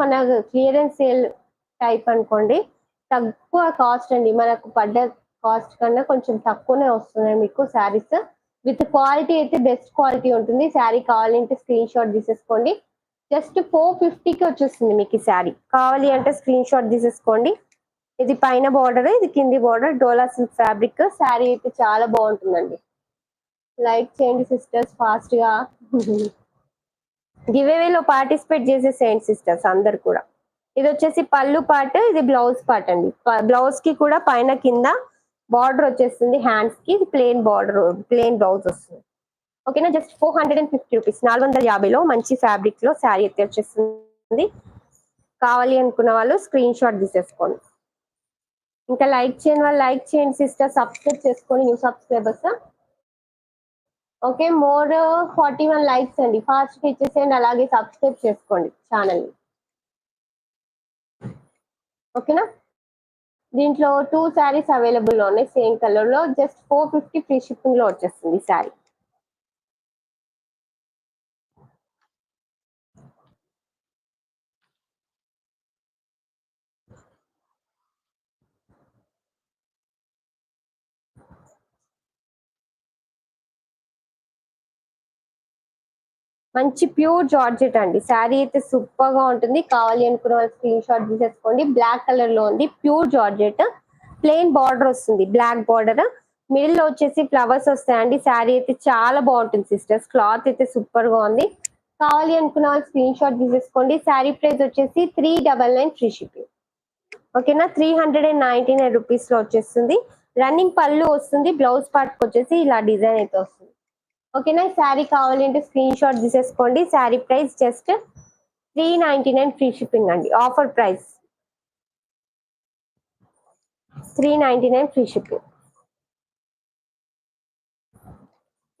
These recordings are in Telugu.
మన క్లియరెన్స్ సేల్ టైప్ అనుకోండి తక్కువ కాస్ట్ అండి. మనకు పడ్డ కాస్ట్ కన్నా కొంచెం తక్కువనే వస్తున్నాయి మీకు శారీస్. విత్ క్వాలిటీ అయితే బెస్ట్ క్వాలిటీ ఉంటుంది. శారీ కావాలంటే స్క్రీన్ షాట్ తీసేసుకోండి. జస్ట్ ఫోర్ ఫిఫ్టీకి వచ్చేస్తుంది మీకు ఈ శారీ. కావాలి అంటే స్క్రీన్ షాట్ తీసేసుకోండి. ఇది పైన బార్డర్ ఇది కింది border Dola silk fabric sari అయితే చాలా బాగుంటుందండి. లైక్ చేయండి సిస్టర్స్ ఫాస్ట్గా గివేవేలో పార్టిసిపేట్ చేసేసేయండి సిస్టర్స్ అందరు కూడా. ఇది వచ్చేసి పళ్ళు పార్ట్ ఇది బ్లౌజ్ పార్ట్ అండి. బ్లౌజ్కి కూడా పైన కింద బార్డర్ వచ్చేస్తుంది హ్యాండ్స్కి ప్లెయిన్ బార్డర్ ప్లెయిన్ బ్లౌజ్ వస్తుంది. ఓకేనా? Just four hundred and fifty rupees. నాలుగు వందల యాభైలో మంచి ఫ్యాబ్రిక్లో శారీ అయితే వచ్చేస్తుంది. కావాలి అనుకున్న వాళ్ళు స్క్రీన్ షాట్ తీసేసుకోండి. ఇంకా లైక్ చేయని వాళ్ళు లైక్ చేయండి సిస్టర్. సబ్స్క్రైబ్ చేసుకోండి new subscribers okay more forty one likes అండి. ఫాస్ట్ ఇచ్చేసేయండి అలాగే సబ్స్క్రైబ్ చేసుకోండి ఛానల్ ఓకేనా దీంట్లో టూ శారీస్ అవైలబుల్ ఉన్నాయి సేమ్ కలర్లో. జస్ట్ ఫోర్ ఫిఫ్టీ ఫ్రీ షిప్పింగ్లో వచ్చేస్తుంది శారీ మంచి ప్యూర్ జార్జెట్ అండి. శారీ అయితే సూపర్గా ఉంటుంది. కావాలి అనుకున్న వాళ్ళు స్క్రీన్ షాట్ తీసేసుకోండి. బ్లాక్ కలర్లో ఉంది. Pure georgette. ప్లెయిన్ బార్డర్ వస్తుంది. Black border. మిడిల్లో వచ్చేసి ఫ్లవర్స్ వస్తాయండి. శారీ అయితే చాలా బాగుంటుంది సిస్టర్స్. క్లాత్ అయితే సూపర్గా ఉంది. కావాలి అనుకున్న వాళ్ళు స్క్రీన్ షాట్ తీసేసుకోండి. శారీ ప్రైస్ వచ్చేసి three double nine free shipping. ఓకేనా? Three hundred and ninety nine రూపీస్లో వచ్చేస్తుంది. రన్నింగ్ పళ్ళు వస్తుంది. బ్లౌజ్ పార్ట్ వచ్చేసి ఇలా డిజైన్ అయితే వస్తుంది. ఓకేనా? శారీ కావాలంటే స్క్రీన్ షాట్ తీసేసుకోండి. Sari price just three ninety nine free shipping అండి. Offer price three ninety nine free shipping.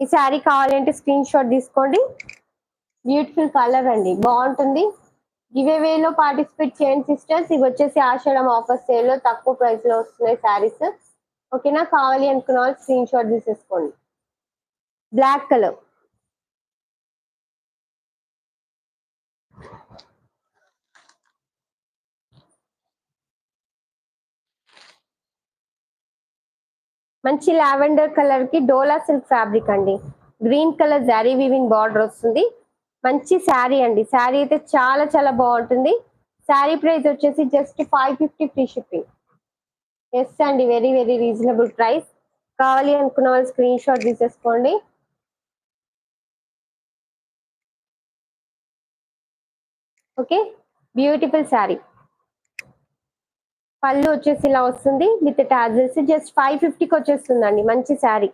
ఈ శారీ కావాలంటే స్క్రీన్ షాట్ తీసుకోండి. బ్యూటిఫుల్ కలర్ అండి. బాగుంటుంది. గివేవేలో పార్టిసిపేట్ చేయండి సిస్టర్స్? ఇవి వచ్చేసి ఆషాఢం ఆఫర్ సేల్లో తక్కువ ప్రైస్లో వస్తున్నాయి శారీస్. ఓకేనా? కావాలి అనుకున్న వాళ్ళు స్క్రీన్ షాట్ తీసేసుకోండి. బ్లాక్ కలర్ మంచి లావెండర్ కలర్కి డోలా సిల్క్ ఫ్యాబ్రిక్ అండి. Green colour zari weaving border వస్తుంది. మంచి శారీ అండి. శారీ అయితే చాలా చాలా బాగుంటుంది. శారీ ప్రైస్ వచ్చేసి just five fifty free shipping yes అండి. వెరీ వెరీ రీజనబుల్ ప్రైస్ కావాలి అనుకున్న వాళ్ళు స్క్రీన్ షాట్ తీసేసుకోండి. ఓకే? బ్యూటిఫుల్ శారీ పళ్ళు వచ్చేసి ఇలా వస్తుంది. విత్ టాజల్స్ జస్ట్ ఫైవ్ ఫిఫ్టీకి వచ్చేస్తుందండి. మంచి శారీ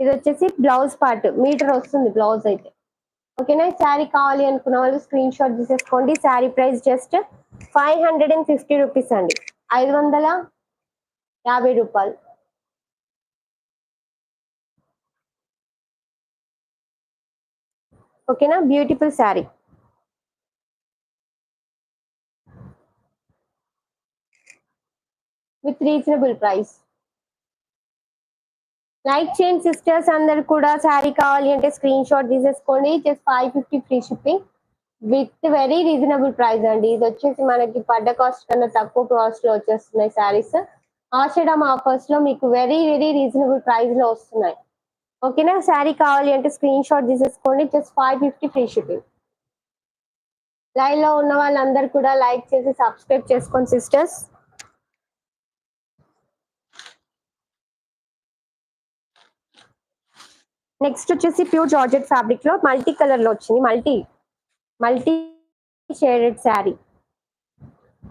ఇది వచ్చేసి బ్లౌజ్ పార్ట్ మీటర్ వస్తుంది బ్లౌజ్ అయితే. ఓకేనా? శారీ కావాలి అనుకున్న వాళ్ళు స్క్రీన్ షాట్ తీసేసుకోండి. Sari price just five hundred and fifty rupees అండి. ఐదు వందల యాభై రూపాయలు. ఓకేనా? Beautiful sari with reasonable price like చేయండి సిస్టర్స్ అందరు కూడా శారీ కావాలి అంటే స్క్రీన్ షాట్ తీసేసుకోండి. Just five fifty free shipping with very reasonable price అండి. ఇది వచ్చేసి మనకి పడ్డ కాస్ట్ కన్నా తక్కువ కాస్ట్లో వచ్చేస్తున్నాయి శారీస్ ఆషాఢం ఆఫర్స్లో మీకు వెరీ వెరీ రీజనబుల్ ప్రైస్లో వస్తున్నాయి. ఓకేనా శారీ కావాలి అంటే స్క్రీన్ షాట్ తీసేసుకోండి. Just five fifty free shipping లైవ్లో ఉన్న వాళ్ళందరూ కూడా లైక్ చేసి సబ్స్క్రైబ్ చేసుకోండి సిస్టర్స్ నెక్స్ట్ వచ్చేసి ప్యూర్ జార్జెట్ ఫ్యాబ్రిక్లో మల్టీ కలర్లో వచ్చింది. మల్టీ మల్టీ షేడెడ్ శారీ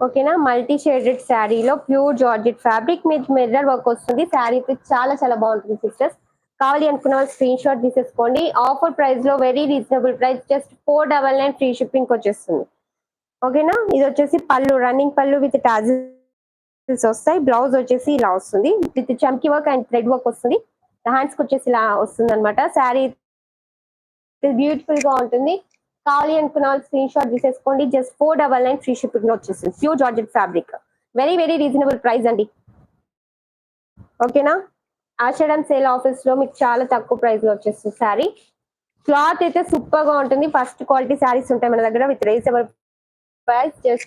ఓకేనా మల్టీ షేడెడ్ శారీలో ప్యూర్ జార్జెట్ ఫ్యాబ్రిక్ మీద మిర్రర్ వర్క్ వస్తుంది. శారీ చాలా చాలా బాగుంటుంది సిస్టర్స్ కావాలి అనుకున్న వాళ్ళు స్క్రీన్ షాట్ తీసేసుకోండి. ఆఫర్ ప్రైస్లో very reasonable price just four double nine free shipping వచ్చేస్తుంది. ఓకేనా ఇది వచ్చేసి పళ్ళు రన్నింగ్ పళ్ళు విత్ టాజిల్స్ వస్తాయి. బ్లౌజ్ వచ్చేసి ఇలా వస్తుంది. With chunky work and thread work వస్తుంది. హ్యాండ్స్ వచ్చేసి ఇలా వస్తుంది అనమాట శారీ బ్యూటిఫుల్గా ఉంటుంది. కావాలి అనుకున్న వాళ్ళు స్క్రీన్ షాట్ తీసేసుకోండి. Just four double nine free షిప్పింగ్లో వచ్చేస్తుంది. Pure georgette fabric very very reasonable price అండి. ఓకేనా? ఆషాఢం సేల్ ఆఫీస్లో మీకు చాలా తక్కువ ప్రైస్లో వచ్చేస్తుంది శారీ. క్లాత్ అయితే సూపర్గా ఉంటుంది. ఫస్ట్ క్వాలిటీ శారీస్ ఉంటాయి మన దగ్గర విత్ రీజనబుల్ ప్రైస్ జస్ట్